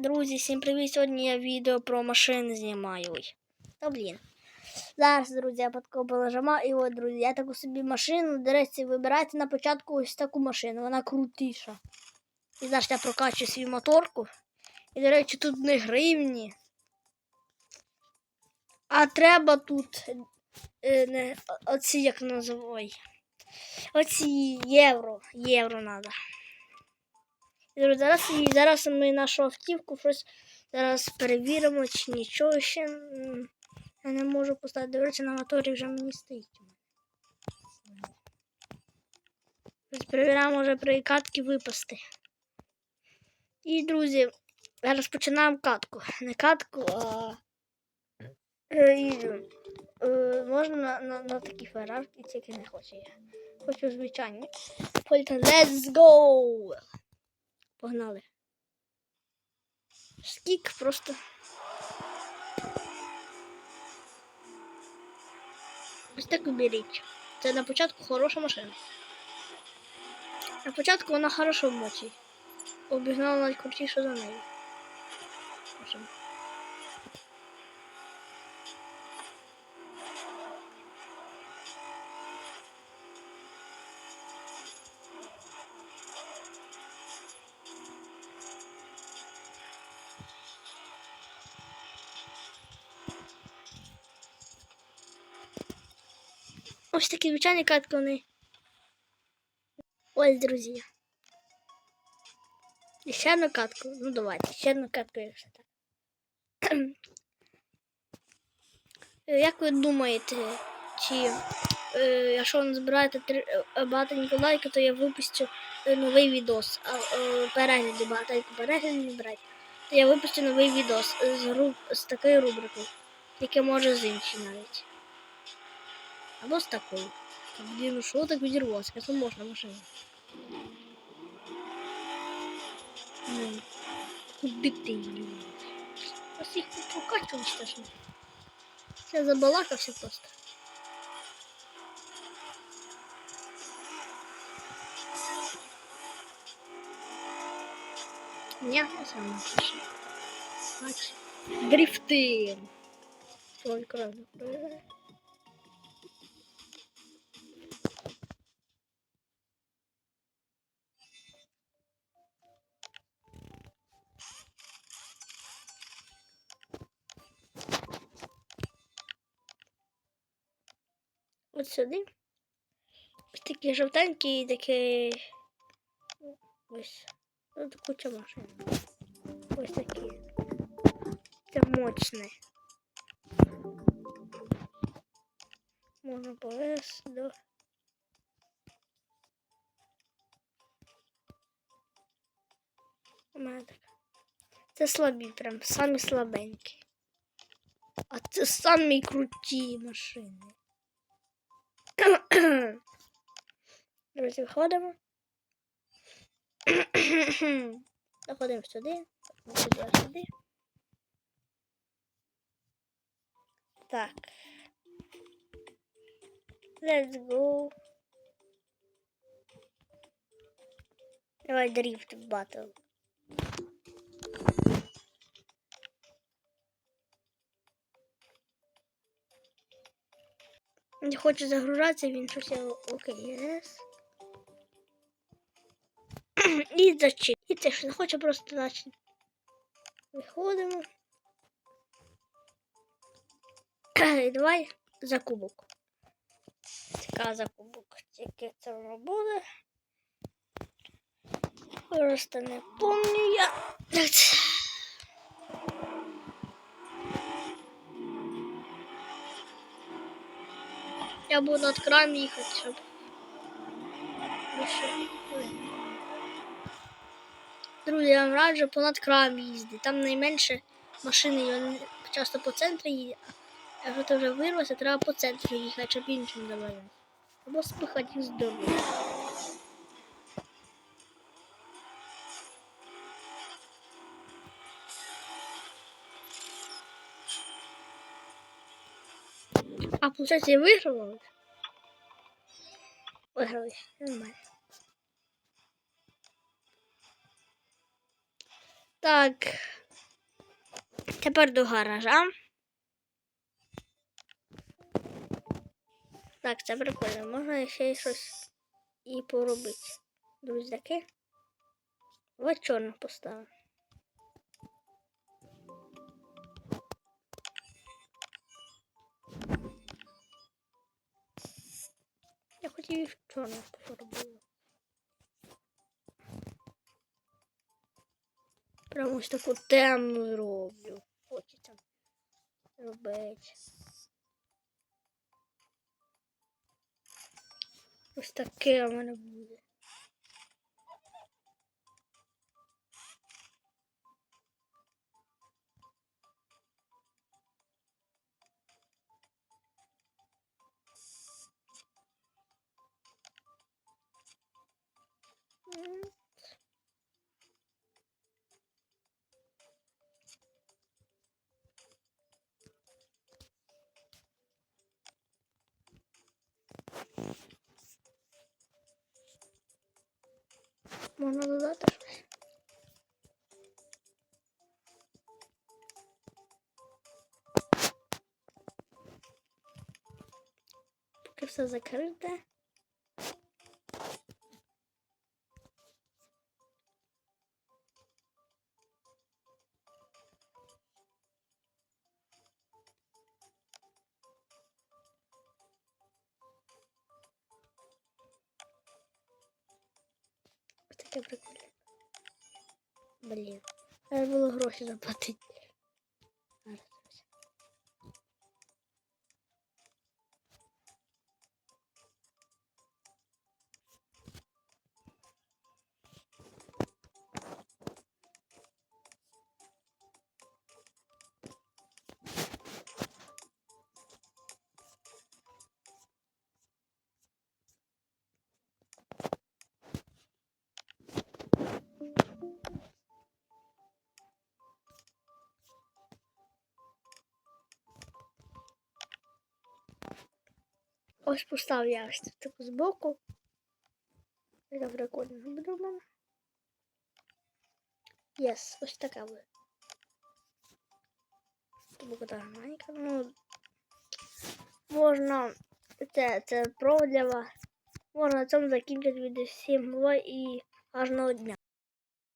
Друзі, всім привіт! Сьогодні я відео про машини знімаю. Ой. Та блін. Зараз, друзі, я подкопила жама. І от, друзі, я таку собі машину. До речі, вибирайте на початку ось таку машину. Вона крутіша. І зараз я прокачую свою моторку. І, до речі, тут не гривні. А треба тут е, не, оці, як називай. Оці євро. Євро треба. Зараз, і зараз ми нашу автівку щось зараз перевіримо, чи нічого ще я не можу поставити. Речі, на моторі вже мені стоїть. Перевіряємо вже при катки випасти. І, друзі, зараз починаємо катку. Не катку, а е, е, можна на, на, на такі феррарки, тільки не хочу я. Хочу звичайні. Let's go! Погнали. Скік просто. Ось так уберіть. Це на початку хороша машина. На початку вона хорошо мочить. Обігнала найкрутіше за нею. Ось такі звичайні катки вони. Ось, друзі. І ще одну катку. Ну давайте, ще одну катку, якщо так. Е, Як ви думаєте, чи е, якщо ви збираєте е, багатенько лайки, то я випустю е, новий відос. А е, перегляди, багатенько переглядів не брати. То я випустю новий відос з, руб, з такою рубрикою, яке може з іншої навіть. Або з такою. Та, Блін, ну що так відірвалося? Як це можна машина? Ну, куди ти її? Ось їх тут прокачували страшно. Я забалакався просто. Ні, я сам пишу. Значить, дрифти. Только раз. От сюди. Ось такі жовтенькі і такі. Ось. Тут куча машин. Ось такі. Це мощне. Можна повес до. У мене така. Це слабі, прям самі слабенькі. А це самі круті машини. Друзі, виходимо. Заходимо сюди. Сюди, сюди. Так. Let's go. Давай дрифт в батл. Не хоче загружатися, він щось окей, yes. І зачи. І теж не хоче просто наче. Виходимо. Давай за кубок. Цікаво за кубок. Тільки це воно буде. Просто не помню я. Я буду над краем їхати, щоб. більше- Друзі, я раджу понад краєм їздити. Там найменше машини вони часто по центру їздять. А якщо ти вже вирвався, треба по центру їхати, щоб іншим заважати. Або спихати з дороги. А, получается, я выиграла? Выиграла. Нормально. Так. Тепер до гаража. Так, це прикольно. Можна ще щось і поробити. Друзяки. Ось чорно поставимо. Я хотів їх чорно пофарбувати. Прямо ось таку темну зроблю. Хочеться робити. Ось таке у мене буде. Можна додати. Поки все закрите. Ось Блин. Надо було гроші заплатити. Ось поставив я ось таку збоку. Це прикольно буде в мене. Єс, ось така буде. Тобто така маленька. Ну, можна, це, це про для вас. Можна на цьому закінчити відео. Всім бувай і гарного дня.